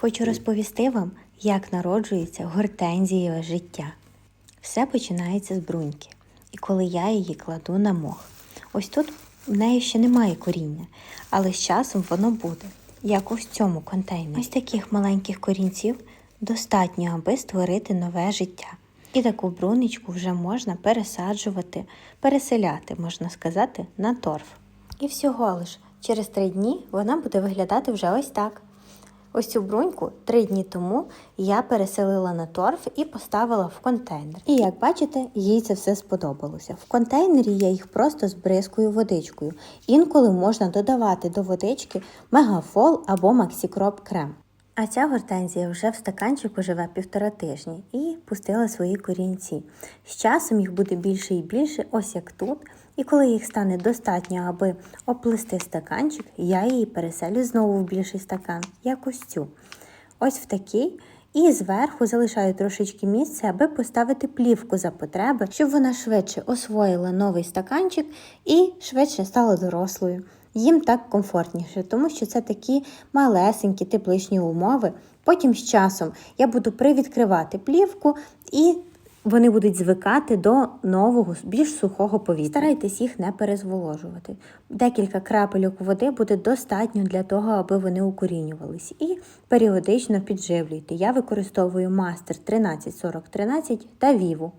Хочу розповісти вам, як народжується гортензієве життя. Все починається з бруньки. І коли я її кладу на мох. Ось тут в неї ще немає коріння, але з часом воно буде, як ось цьому контейнері. Ось таких маленьких корінців достатньо, аби створити нове життя. І таку бруничку вже можна пересаджувати, переселяти, можна сказати, на торф. І всього лиш через три дні вона буде виглядати вже ось так. Ось цю бруньку три дні тому я переселила на торф і поставила в контейнер. І як бачите, їй це все сподобалося. В контейнері я їх просто збризкую водичкою. Інколи можна додавати до водички мегафол або максікроп крем. А ця гортензія вже в стаканчику живе півтора тижні і пустила свої корінці. З часом їх буде більше і більше, ось як тут. І коли їх стане достатньо, аби оплести стаканчик, я її переселю знову в більший стакан, як ось цю. Ось в такий. І зверху залишаю трошечки місця, аби поставити плівку за потреби, щоб вона швидше освоїла новий стаканчик і швидше стала дорослою. Їм так комфортніше, тому що це такі малесенькі тепличні умови. Потім з часом я буду привідкривати плівку і вони будуть звикати до нового, більш сухого повітря. Старайтесь їх не перезволожувати. Декілька крапельок води буде достатньо для того, аби вони укорінювались. І періодично підживлюйте. Я використовую мастер 134013 та Віву.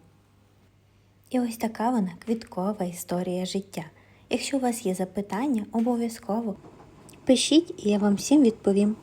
І ось така вона квіткова історія життя. Якщо у вас є запитання, обов'язково пишіть, і я вам всім відповім.